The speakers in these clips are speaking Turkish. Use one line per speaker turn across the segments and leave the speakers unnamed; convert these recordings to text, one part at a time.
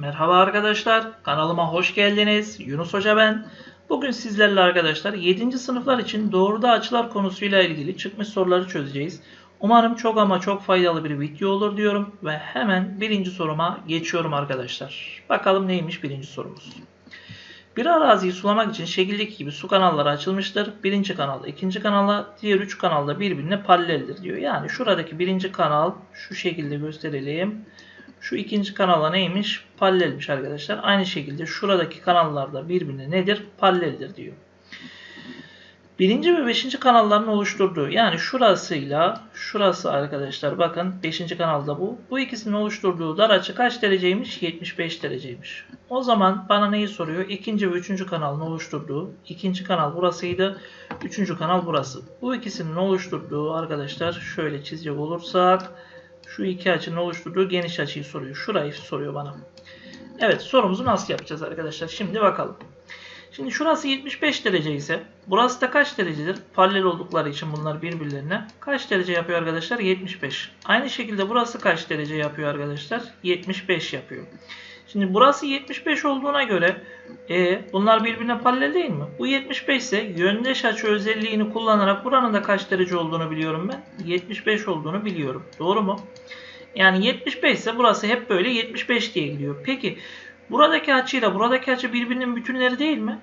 Merhaba arkadaşlar, kanalıma hoş geldiniz. Yunus Hoca ben. Bugün sizlerle arkadaşlar 7. sınıflar için doğruda açılar konusuyla ilgili çıkmış soruları çözeceğiz. Umarım çok ama çok faydalı bir video olur diyorum ve hemen birinci soruma geçiyorum arkadaşlar. Bakalım neymiş birinci sorumuz. Bir araziyi sulamak için şekildeki gibi su kanalları açılmıştır. Birinci kanal, ikinci kanala, diğer üç kanalda birbirine paraleldir diyor. Yani şuradaki birinci kanal şu şekilde gösterelim. Şu ikinci kanala neymiş? Paralelmiş arkadaşlar. Aynı şekilde şuradaki kanallarda birbirine nedir? Paraleldir diyor. Birinci ve beşinci kanalların oluşturduğu yani şurasıyla şurası arkadaşlar bakın beşinci kanalda bu. Bu ikisinin oluşturduğu dar açı kaç dereceymiş? 75 dereceymiş. O zaman bana neyi soruyor? İkinci ve üçüncü kanalın oluşturduğu ikinci kanal burasıydı. Üçüncü kanal burası. Bu ikisinin oluşturduğu arkadaşlar şöyle çizecek olursak şu iki açının oluşturduğu geniş açıyı soruyor. Şurayı soruyor bana. Evet sorumuzu nasıl yapacağız arkadaşlar? Şimdi bakalım. Şimdi şurası 75 derece ise burası da kaç derecedir? Paralel oldukları için bunlar birbirlerine. Kaç derece yapıyor arkadaşlar? 75. Aynı şekilde burası kaç derece yapıyor arkadaşlar? 75 yapıyor. Şimdi burası 75 olduğuna göre e, bunlar birbirine paralel değil mi? Bu 75 ise yöndeş açı özelliğini kullanarak buranın da kaç derece olduğunu biliyorum ben. 75 olduğunu biliyorum. Doğru mu? Yani 75 ise burası hep böyle 75 diye gidiyor. Peki buradaki açıyla buradaki açı birbirinin bütünleri değil mi?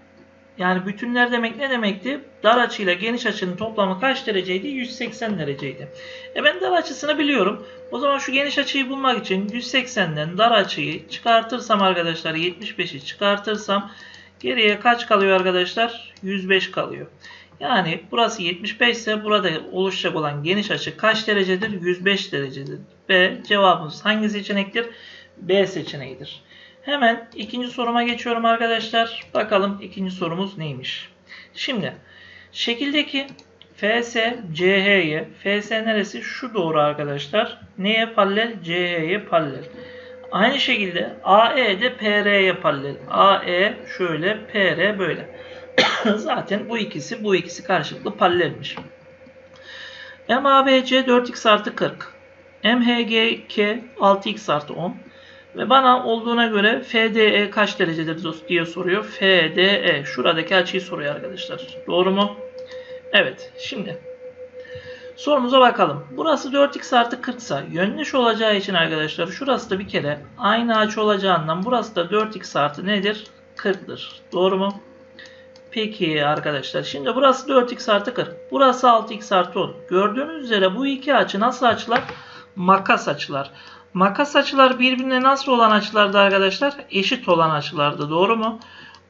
Yani bütünler demek ne demekti? Dar açıyla geniş açının toplamı kaç dereceydi? 180 dereceydi. E ben dar açısını biliyorum. O zaman şu geniş açıyı bulmak için 180'den dar açıyı çıkartırsam arkadaşlar 75'i çıkartırsam geriye kaç kalıyor arkadaşlar? 105 kalıyor. Yani burası 75 ise burada oluşacak olan geniş açı kaç derecedir? 105 derecedir. Ve cevabımız hangi seçenektir? B seçeneğidir. Hemen ikinci soruma geçiyorum arkadaşlar. Bakalım ikinci sorumuz neymiş? Şimdi şekildeki FS CH'ye FS neresi? Şu doğru arkadaşlar. Neye paralel? CH'ye paralel. Aynı şekilde AE de PR'ye paralel. AE şöyle, PR böyle. Zaten bu ikisi bu ikisi karşılıklı paralelmiş. MABC 4x artı 40. MHGK 6x artı 10. Ve bana olduğuna göre FDE kaç derecedir diye soruyor. FDE şuradaki açıyı soruyor arkadaşlar. Doğru mu? Evet. Şimdi sorumuza bakalım. Burası 4x artı 40 ise yöndeş olacağı için arkadaşlar şurası da bir kere aynı açı olacağından burası da 4x artı nedir? 40'dır. Doğru mu? Peki arkadaşlar şimdi burası 4x artı 40. Burası 6x artı 10. Gördüğünüz üzere bu iki açı nasıl açılar? Makas açılar. Makas açılar birbirine nasıl olan açılardı arkadaşlar? Eşit olan açılardı. Doğru mu?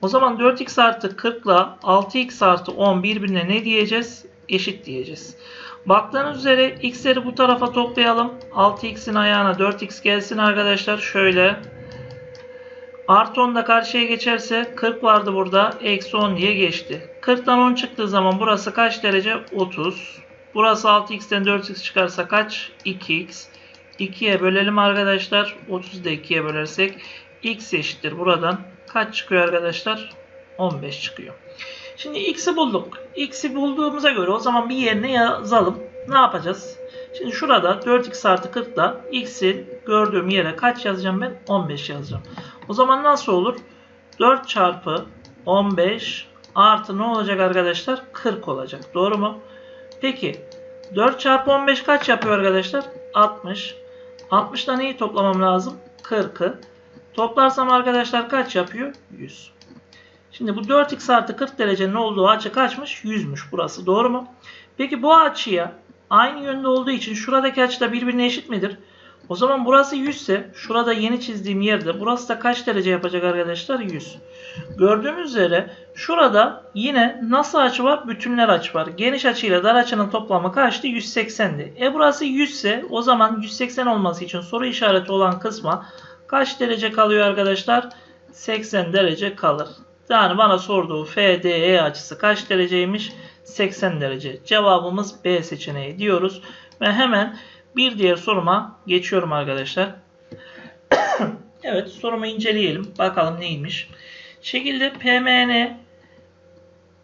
O zaman 4x artı 40 ile 6x artı 10 birbirine ne diyeceğiz? Eşit diyeceğiz. Baktığınız üzere x'leri bu tarafa toplayalım. 6x'in ayağına 4x gelsin arkadaşlar. Şöyle. Artı 10 da karşıya geçerse 40 vardı burada. Eksi 10 diye geçti. 40'tan 10 çıktığı zaman burası kaç derece? 30. Burası 6x'ten 4x çıkarsa kaç? 2x. 2'ye bölelim arkadaşlar. 30'u da 2'ye bölersek x eşittir. Buradan kaç çıkıyor arkadaşlar? 15 çıkıyor. Şimdi x'i bulduk. x'i bulduğumuza göre o zaman bir yerine yazalım. Ne yapacağız? Şimdi şurada 4x artı 40 da x'i gördüğüm yere kaç yazacağım ben? 15 yazacağım. O zaman nasıl olur? 4 çarpı 15 artı ne olacak arkadaşlar? 40 olacak. Doğru mu? Peki 4 çarpı 15 kaç yapıyor arkadaşlar? 60. 60'da neyi toplamam lazım? 40'ı. Toplarsam arkadaşlar kaç yapıyor? 100. Şimdi bu 4x artı 40 derecenin olduğu açı kaçmış? 100'müş burası. Doğru mu? Peki bu açıya aynı yönde olduğu için şuradaki açı da birbirine eşit midir? O zaman burası 100 ise şurada yeni çizdiğim yerde burası da kaç derece yapacak arkadaşlar? 100. Gördüğünüz üzere şurada yine nasıl açı var? Bütünler açı var. Geniş açıyla dar açının toplamı kaçtı? 180'di. E burası 100 ise o zaman 180 olması için soru işareti olan kısma kaç derece kalıyor arkadaşlar? 80 derece kalır. Yani bana sorduğu FDE açısı kaç dereceymiş? 80 derece. Cevabımız B seçeneği diyoruz. Ve hemen bir diğer soruma geçiyorum arkadaşlar. evet sorumu inceleyelim. Bakalım neymiş. Şekilde PMN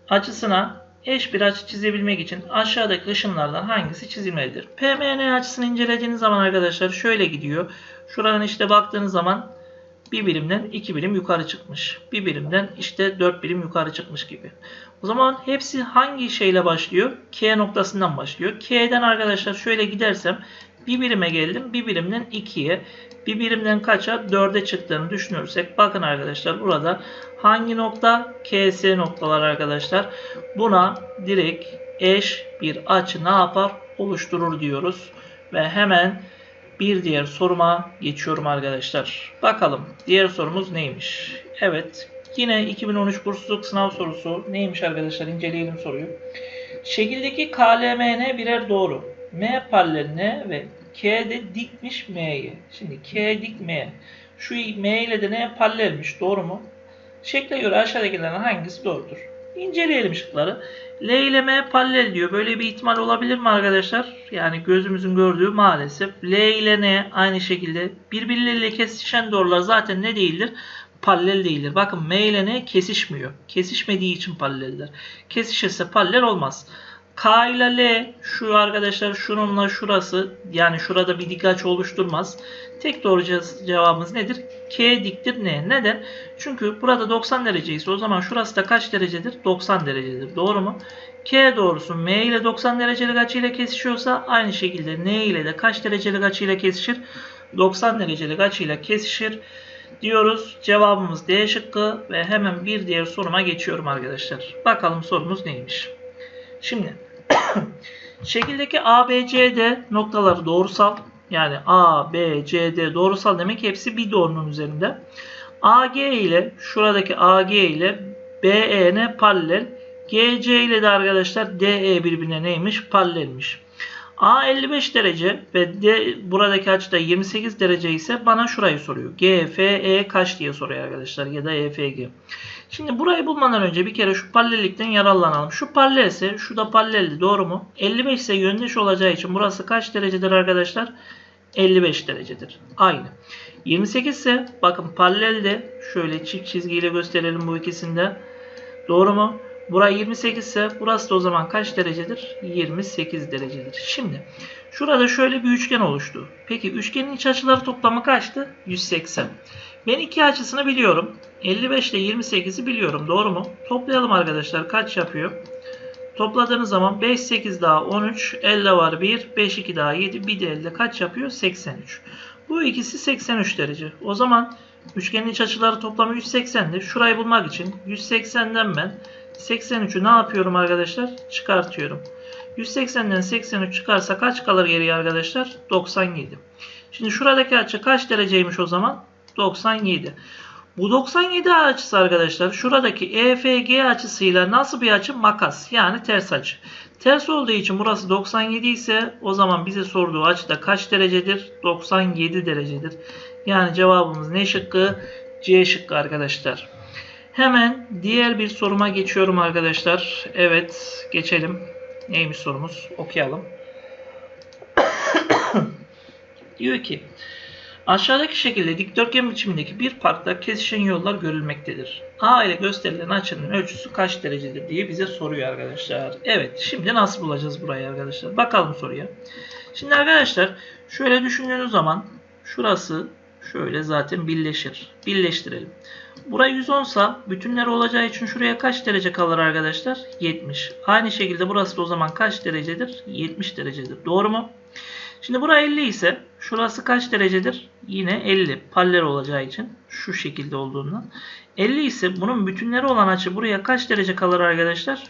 açısına eş bir açı çizebilmek için aşağıdaki ışınlardan hangisi çizilmelidir? PMN açısını incelediğiniz zaman arkadaşlar şöyle gidiyor. Şuradan işte baktığınız zaman bir birimden 2 birim yukarı çıkmış. Bir birimden işte 4 birim yukarı çıkmış gibi. O zaman hepsi hangi şeyle başlıyor? K noktasından başlıyor. K'den arkadaşlar şöyle gidersem bir birime geldim. Bir birimden 2'ye. Bir birimden kaça? 4'e çıktığını düşünürsek. Bakın arkadaşlar burada hangi nokta? KS noktalar arkadaşlar. Buna direkt eş bir açı ne yapar? Oluşturur diyoruz. Ve hemen bir diğer soruma geçiyorum arkadaşlar. Bakalım diğer sorumuz neymiş? Evet yine 2013 bursluluk sınav sorusu neymiş arkadaşlar inceleyelim soruyu. Şekildeki KLMN birer doğru. M paralel N ve K de dikmiş M'ye. Şimdi K dik M. Şu M ile de N paralelmiş doğru mu? Şekle göre aşağıdakilerden hangisi doğrudur? İnceleyelim şıkları. L ile paralel diyor. Böyle bir ihtimal olabilir mi arkadaşlar? Yani gözümüzün gördüğü maalesef. L ile N aynı şekilde birbirleriyle kesişen doğrular zaten ne değildir? Paralel değildir. Bakın M ile N kesişmiyor. Kesişmediği için paraleldir. Kesişirse paralel olmaz. K ile L şu arkadaşlar şununla şurası yani şurada bir dik açı oluşturmaz. Tek doğru cevabımız nedir? K diktir N. Neden? Çünkü burada 90 derece ise o zaman şurası da kaç derecedir? 90 derecedir. Doğru mu? K doğrusu M ile 90 derecelik açıyla kesişiyorsa aynı şekilde N ile de kaç derecelik açıyla kesişir? 90 derecelik açıyla kesişir diyoruz. Cevabımız D şıkkı ve hemen bir diğer soruma geçiyorum arkadaşlar. Bakalım sorumuz neymiş? Şimdi şekildeki ABCD noktaları doğrusal yani A, B, C, D doğrusal demek hepsi bir doğrunun üzerinde. AG ile şuradaki AG ile BEN paralel. GC ile de arkadaşlar DE birbirine neymiş? Paralelmiş. A 55 derece ve D buradaki açı da 28 derece ise bana şurayı soruyor. GFE kaç diye soruyor arkadaşlar ya da EFG. Şimdi burayı bulmadan önce bir kere şu paralellikten yararlanalım. Şu paralel ise şu da paraleldi doğru mu? 55 ise yöndeş olacağı için burası kaç derecedir arkadaşlar? 55 derecedir. Aynı. 28 ise bakın paralelde şöyle çift çizgiyle gösterelim bu ikisinde. Doğru mu? Burası 28 ise burası da o zaman kaç derecedir? 28 derecedir. Şimdi şurada şöyle bir üçgen oluştu. Peki üçgenin iç açıları toplamı kaçtı? 180. Ben iki açısını biliyorum. 55 ile 28'i biliyorum. Doğru mu? Toplayalım arkadaşlar. Kaç yapıyor? Topladığınız zaman 5, 8 daha 13, 50 var 1, 5, 2 daha 7, bir de 50 kaç yapıyor? 83. Bu ikisi 83 derece. O zaman üçgenin iç açıları toplamı 180'di. Şurayı bulmak için 180'den ben 83'ü ne yapıyorum arkadaşlar? Çıkartıyorum. 180'den 83 çıkarsa kaç kalır geriye arkadaşlar? 97. Şimdi şuradaki açı kaç dereceymiş o zaman? 97. Bu 97 açısı arkadaşlar şuradaki EFG açısıyla nasıl bir açı? Makas yani ters açı. Ters olduğu için burası 97 ise o zaman bize sorduğu açı da kaç derecedir? 97 derecedir. Yani cevabımız ne şıkkı? C şıkkı arkadaşlar. Hemen diğer bir soruma geçiyorum arkadaşlar. Evet geçelim. Neymiş sorumuz? Okuyalım. Diyor ki Aşağıdaki şekilde dikdörtgen biçimindeki bir parkta kesişen yollar görülmektedir. A ile gösterilen açının ölçüsü kaç derecedir diye bize soruyor arkadaşlar. Evet şimdi nasıl bulacağız burayı arkadaşlar? Bakalım soruya. Şimdi arkadaşlar şöyle düşündüğünüz zaman şurası şöyle zaten birleşir. Birleştirelim. Buraya 110 sa bütünler olacağı için şuraya kaç derece kalır arkadaşlar? 70. Aynı şekilde burası da o zaman kaç derecedir? 70 derecedir. Doğru mu? Şimdi bura 50 ise şurası kaç derecedir? Yine 50. Paralel olacağı için şu şekilde olduğundan. 50 ise bunun bütünleri olan açı buraya kaç derece kalır arkadaşlar?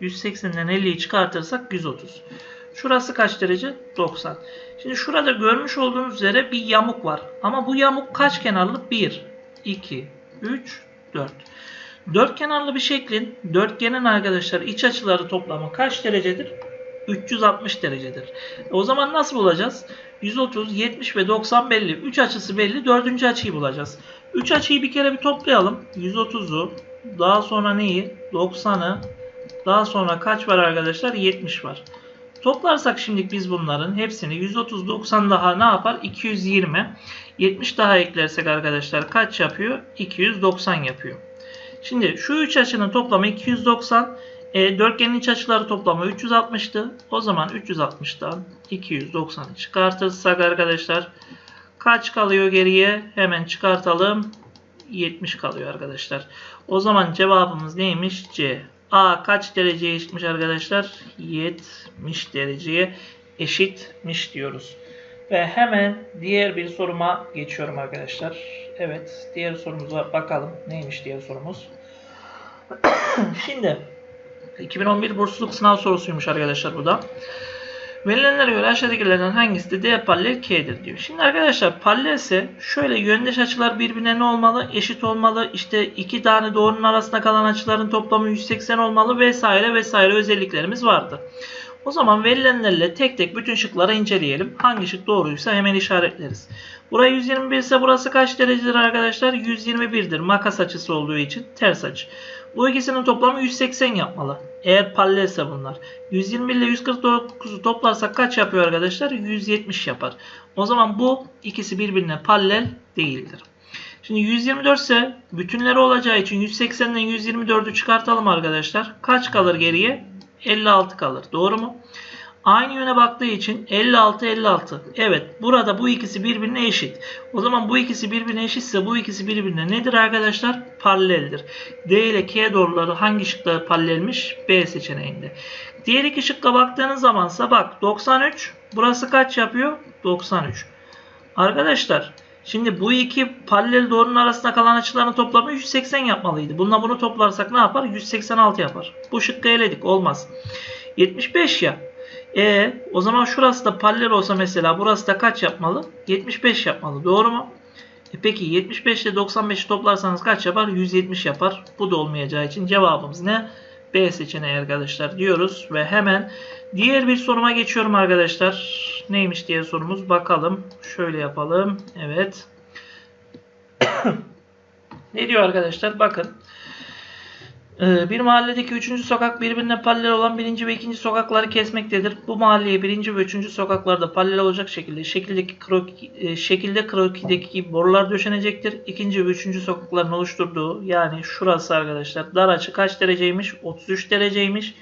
180'den 50'yi çıkartırsak 130. Şurası kaç derece? 90. Şimdi şurada görmüş olduğunuz üzere bir yamuk var. Ama bu yamuk kaç kenarlı? 1, 2, 3, 4. Dört kenarlı bir şeklin dörtgenin arkadaşlar iç açıları toplamı kaç derecedir? 360 derecedir. O zaman nasıl bulacağız? 130, 70 ve 90 belli. 3 açısı belli. 4. açıyı bulacağız. 3 açıyı bir kere bir toplayalım. 130'u, daha sonra neyi? 90'ı, daha sonra kaç var arkadaşlar? 70 var. Toplarsak şimdi biz bunların hepsini 130, 90 daha ne yapar? 220. 70 daha eklersek arkadaşlar kaç yapıyor? 290 yapıyor. Şimdi şu 3 açının toplamı 290. E, dörtgenin iç açıları toplamı 360'tı. O zaman 360'dan 290'ı çıkartırsak arkadaşlar Kaç kalıyor geriye? Hemen çıkartalım. 70 kalıyor arkadaşlar. O zaman cevabımız neymiş? C. A kaç dereceye eşitmiş arkadaşlar? 70 dereceye eşitmiş diyoruz. Ve hemen diğer bir soruma geçiyorum arkadaşlar. Evet, diğer sorumuza bakalım. Neymiş diğer sorumuz? Şimdi 2011 bursluluk sınav sorusuymuş arkadaşlar bu da. Verilenlere göre aşağıdakilerden hangisi de D paralel K'dir diyor. Şimdi arkadaşlar paralel ise şöyle yöndeş açılar birbirine ne olmalı? Eşit olmalı. İşte iki tane doğrunun arasında kalan açıların toplamı 180 olmalı vesaire vesaire özelliklerimiz vardı. O zaman verilenlerle tek tek bütün şıkları inceleyelim. Hangi şık doğruysa hemen işaretleriz. Burası 121 ise burası kaç derecedir arkadaşlar? 121'dir. Makas açısı olduğu için ters açı. Bu ikisinin toplamı 180 yapmalı. Eğer paralelse bunlar. 120 ile 149'u toplarsak kaç yapıyor arkadaşlar? 170 yapar. O zaman bu ikisi birbirine paralel değildir. Şimdi 124 ise bütünleri olacağı için 180'den 124'ü çıkartalım arkadaşlar. Kaç kalır geriye? 56 kalır. Doğru mu? Aynı yöne baktığı için 56 56. Evet burada bu ikisi birbirine eşit. O zaman bu ikisi birbirine eşitse bu ikisi birbirine nedir arkadaşlar? Paraleldir. D ile K doğruları hangi şıkta paralelmiş? B seçeneğinde. Diğer iki şıkka baktığınız zamansa bak 93 burası kaç yapıyor? 93. Arkadaşlar şimdi bu iki paralel doğrunun arasında kalan açıların toplamı 180 yapmalıydı. Bununla bunu toplarsak ne yapar? 186 yapar. Bu şıkkı eledik. Olmaz. 75 ya. E o zaman şurası da paralel olsa mesela burası da kaç yapmalı? 75 yapmalı. Doğru mu? E peki 75 ile 95'i toplarsanız kaç yapar? 170 yapar. Bu da olmayacağı için cevabımız ne? B seçeneği arkadaşlar diyoruz ve hemen diğer bir soruma geçiyorum arkadaşlar. Neymiş diye sorumuz bakalım. Şöyle yapalım. Evet. ne diyor arkadaşlar? Bakın. Ee, bir mahalledeki üçüncü sokak birbirine paralel olan birinci ve ikinci sokakları kesmektedir. Bu mahalleye birinci ve üçüncü sokaklarda paralel olacak şekilde şekildeki kroki, e, şekilde krokideki gibi borular döşenecektir. İkinci ve üçüncü sokakların oluşturduğu yani şurası arkadaşlar dar açı kaç dereceymiş? 33 dereceymiş.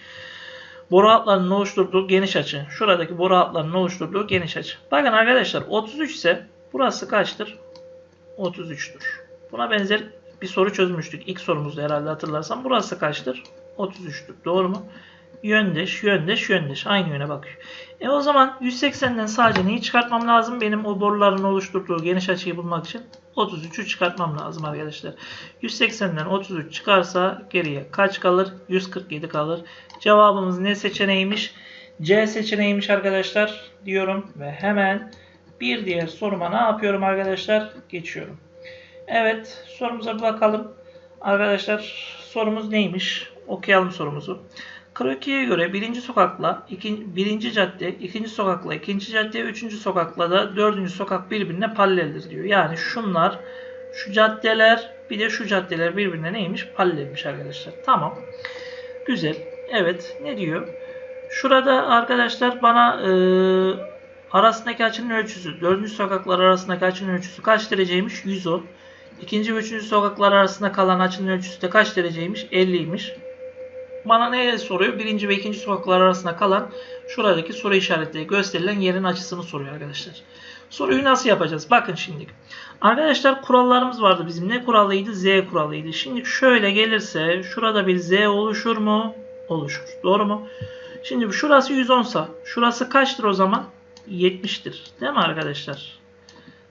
Boru hatlarının oluşturduğu geniş açı. Şuradaki boru hatlarının oluşturduğu geniş açı. Bakın arkadaşlar 33 ise burası kaçtır? 33'tür. Buna benzer bir soru çözmüştük. İlk sorumuzda herhalde hatırlarsam. Burası kaçtır? 33'tür. Doğru mu? Yöndeş, yöndeş, yöndeş. Aynı yöne bakıyor. E o zaman 180'den sadece neyi çıkartmam lazım? Benim o boruların oluşturduğu geniş açıyı bulmak için 33'ü çıkartmam lazım arkadaşlar. 180'den 33 çıkarsa geriye kaç kalır? 147 kalır. Cevabımız ne seçeneğiymiş? C seçeneğiymiş arkadaşlar diyorum ve hemen bir diğer soruma ne yapıyorum arkadaşlar? Geçiyorum. Evet sorumuza bakalım. Arkadaşlar sorumuz neymiş? Okuyalım sorumuzu. Kroki'ye göre birinci sokakla iki, birinci cadde, ikinci sokakla ikinci cadde, üçüncü sokakla da dördüncü sokak birbirine paraleldir diyor. Yani şunlar, şu caddeler bir de şu caddeler birbirine neymiş? Paralelmiş arkadaşlar. Tamam. Güzel. Evet. Ne diyor? Şurada arkadaşlar bana e, arasındaki açının ölçüsü, dördüncü sokaklar arasındaki açının ölçüsü kaç dereceymiş? 110. İkinci ve üçüncü sokaklar arasında kalan açının ölçüsü de kaç dereceymiş? 50'ymiş. Bana ne soruyor? Birinci ve ikinci sokaklar arasında kalan şuradaki soru işaretleri gösterilen yerin açısını soruyor arkadaşlar. Soruyu nasıl yapacağız? Bakın şimdi. Arkadaşlar kurallarımız vardı bizim. Ne kuralıydı? Z kuralıydı. Şimdi şöyle gelirse şurada bir Z oluşur mu? Oluşur. Doğru mu? Şimdi şurası 110 sa şurası kaçtır o zaman? 70'tir. Değil mi arkadaşlar?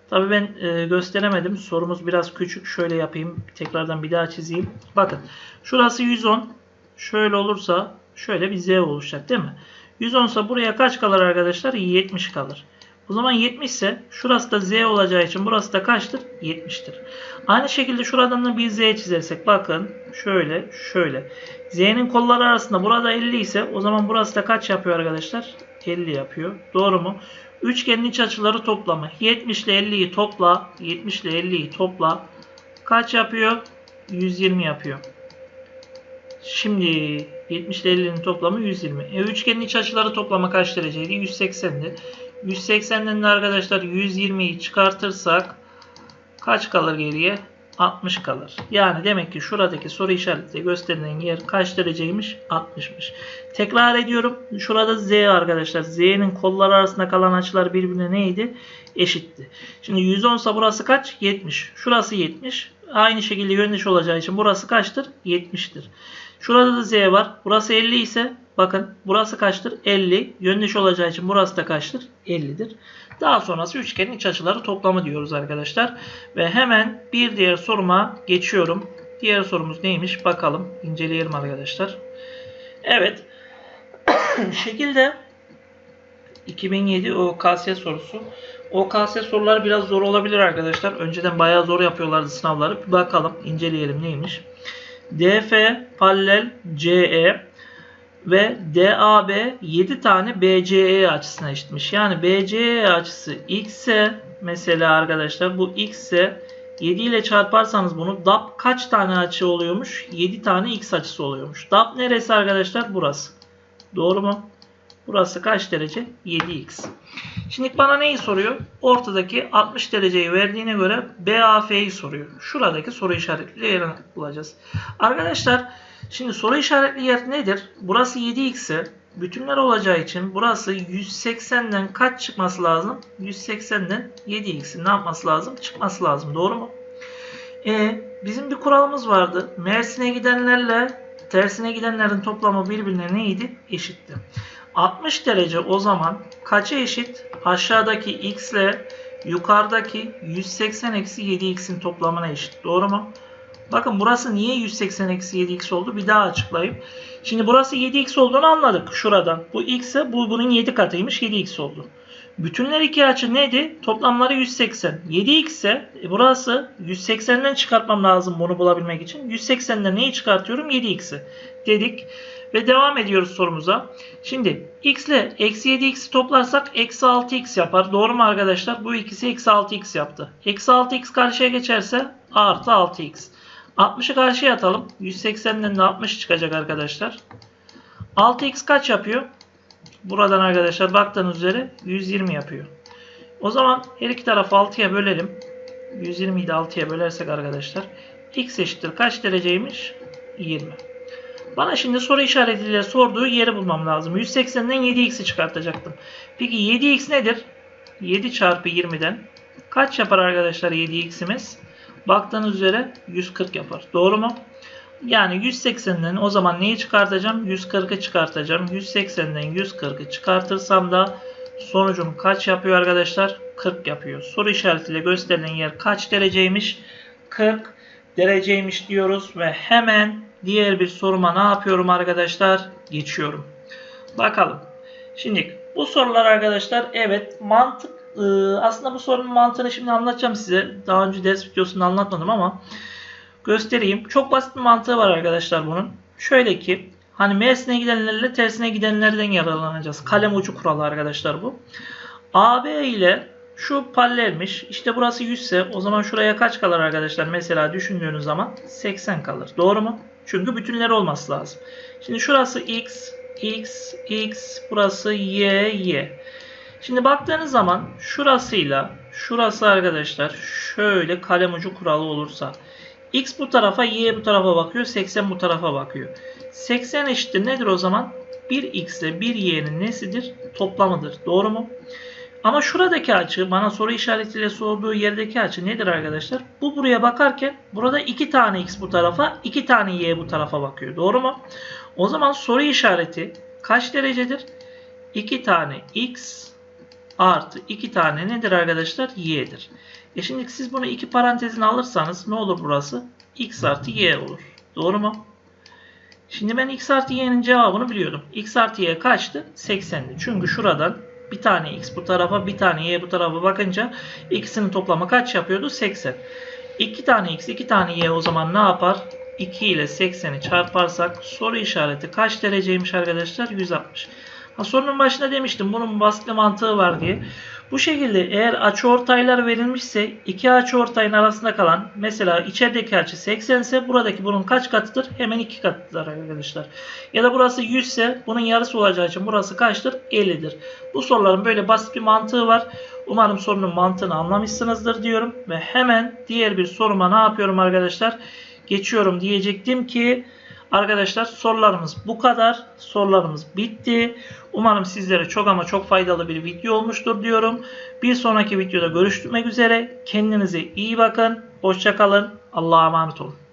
Tabi ben e, gösteremedim. Sorumuz biraz küçük. Şöyle yapayım. Tekrardan bir daha çizeyim. Bakın. Şurası 110. Şöyle olursa şöyle bir Z oluşacak değil mi? 110 ise buraya kaç kalır arkadaşlar? 70 kalır. O zaman 70 ise şurası da Z olacağı için burası da kaçtır? 70'tir. Aynı şekilde şuradan da bir Z çizersek bakın şöyle şöyle. Z'nin kolları arasında burada 50 ise o zaman burası da kaç yapıyor arkadaşlar? 50 yapıyor. Doğru mu? Üçgenin iç açıları toplamı. 70 ile 50'yi topla. 70 ile 50'yi topla. Kaç yapıyor? 120 yapıyor. Şimdi 70 ile 50'nin toplamı 120. E, üçgenin iç açıları toplamı kaç dereceydi? 180'di. 180'den de arkadaşlar 120'yi çıkartırsak kaç kalır geriye? 60 kalır. Yani demek ki şuradaki soru işaretiyle gösterilen yer kaç dereceymiş? 60'mış. Tekrar ediyorum. Şurada Z arkadaşlar. Z'nin kolları arasında kalan açılar birbirine neydi? Eşitti. Şimdi 110 ise burası kaç? 70. Şurası 70. Aynı şekilde yöndeş olacağı için burası kaçtır? 70'tir. Şurada da Z var. Burası 50 ise bakın burası kaçtır? 50. Yöndeş olacağı için burası da kaçtır? 50'dir. Daha sonrası üçgenin iç açıları toplamı diyoruz arkadaşlar. Ve hemen bir diğer soruma geçiyorum. Diğer sorumuz neymiş? Bakalım. inceleyelim arkadaşlar. Evet. Şekilde 2007 OKS sorusu. OKS soruları biraz zor olabilir arkadaşlar. Önceden bayağı zor yapıyorlardı sınavları. Bir bakalım, inceleyelim neymiş. DF paralel CE ve DAB 7 tane BCE açısına eşitmiş. Yani BCE açısı x ise mesela arkadaşlar bu x ise 7 ile çarparsanız bunu DAP kaç tane açı oluyormuş? 7 tane x açısı oluyormuş. DAP neresi arkadaşlar? Burası. Doğru mu? Burası kaç derece? 7x. Şimdi bana neyi soruyor? Ortadaki 60 dereceyi verdiğine göre BAF'yi soruyor. Şuradaki soru işaretli yerini bulacağız. Arkadaşlar şimdi soru işaretli yer nedir? Burası 7x ise bütünler olacağı için burası 180'den kaç çıkması lazım? 180'den 7x'in ne yapması lazım? Çıkması lazım. Doğru mu? E, bizim bir kuralımız vardı. Mersin'e gidenlerle tersine gidenlerin toplamı birbirine neydi? Eşitti. 60 derece o zaman kaça eşit? Aşağıdaki x ile yukarıdaki 180 eksi 7x'in toplamına eşit. Doğru mu? Bakın burası niye 180 eksi 7x oldu? Bir daha açıklayayım. Şimdi burası 7x olduğunu anladık şuradan. Bu x'e bu bunun 7 katıymış 7x oldu. Bütünler iki açı neydi? Toplamları 180. 7x ise e burası 180'den çıkartmam lazım bunu bulabilmek için. 180'den neyi çıkartıyorum? 7x'i dedik. Ve devam ediyoruz sorumuza. Şimdi x ile eksi 7x'i toplarsak eksi 6x yapar. Doğru mu arkadaşlar? Bu ikisi eksi 6x yaptı. Eksi 6x karşıya geçerse artı 6x. 60'ı karşıya atalım. 180'den de 60 çıkacak arkadaşlar. 6x kaç yapıyor? Buradan arkadaşlar baktığınız üzere 120 yapıyor. O zaman her iki tarafı 6'ya bölelim. 120'yi de 6'ya bölersek arkadaşlar x eşittir kaç dereceymiş? 20. Bana şimdi soru işaretiyle sorduğu yeri bulmam lazım. 180'den 7x'i çıkartacaktım. Peki 7x nedir? 7 çarpı 20'den kaç yapar arkadaşlar 7x'imiz? Baktığınız üzere 140 yapar. Doğru mu? Yani 180'den o zaman neyi çıkartacağım? 140'ı çıkartacağım. 180'den 140'ı çıkartırsam da sonucum kaç yapıyor arkadaşlar? 40 yapıyor. Soru işaretiyle gösterilen yer kaç dereceymiş? 40 dereceymiş diyoruz ve hemen diğer bir soruma ne yapıyorum arkadaşlar? Geçiyorum. Bakalım. Şimdi bu sorular arkadaşlar evet mantık aslında bu sorunun mantığını şimdi anlatacağım size. Daha önce ders videosunda anlatmadım ama göstereyim. Çok basit bir mantığı var arkadaşlar bunun. Şöyle ki hani Mersin'e gidenlerle tersine gidenlerden yararlanacağız. Kalem ucu kuralı arkadaşlar bu. AB ile şu paralelmiş. İşte burası 100 ise o zaman şuraya kaç kalır arkadaşlar? Mesela düşündüğünüz zaman 80 kalır. Doğru mu? Çünkü bütünler olması lazım. Şimdi şurası x, x, x, burası y, y. Şimdi baktığınız zaman şurasıyla şurası arkadaşlar şöyle kalem ucu kuralı olursa x bu tarafa y bu tarafa bakıyor 80 bu tarafa bakıyor. 80 eşittir nedir o zaman? 1x ile 1y'nin nesidir? Toplamıdır. Doğru mu? Ama şuradaki açı bana soru işaretiyle sorduğu yerdeki açı nedir arkadaşlar? Bu buraya bakarken burada 2 tane x bu tarafa 2 tane y bu tarafa bakıyor. Doğru mu? O zaman soru işareti kaç derecedir? 2 tane x artı 2 tane nedir arkadaşlar? y'dir. E şimdi siz bunu iki parantezine alırsanız ne olur burası? x artı y olur. Doğru mu? Şimdi ben x artı y'nin cevabını biliyordum. x artı y kaçtı? 80'di. Çünkü şuradan bir tane x bu tarafa bir tane y bu tarafa bakınca ikisinin toplamı kaç yapıyordu? 80. 2 tane x 2 tane y o zaman ne yapar? 2 ile 80'i çarparsak soru işareti kaç dereceymiş arkadaşlar? 160. Ha, sorunun başında demiştim bunun basit mantığı var diye. Bu şekilde eğer açıortaylar verilmişse iki açıortayın arasında kalan mesela içerideki açı 80 ise buradaki bunun kaç katıdır? Hemen iki katıdır arkadaşlar. Ya da burası 100 ise bunun yarısı olacağı için burası kaçtır? 50'dir. Bu soruların böyle basit bir mantığı var. Umarım sorunun mantığını anlamışsınızdır diyorum. Ve hemen diğer bir soruma ne yapıyorum arkadaşlar? Geçiyorum diyecektim ki Arkadaşlar sorularımız bu kadar. Sorularımız bitti. Umarım sizlere çok ama çok faydalı bir video olmuştur diyorum. Bir sonraki videoda görüşmek üzere. Kendinize iyi bakın. Hoşçakalın. Allah'a emanet olun.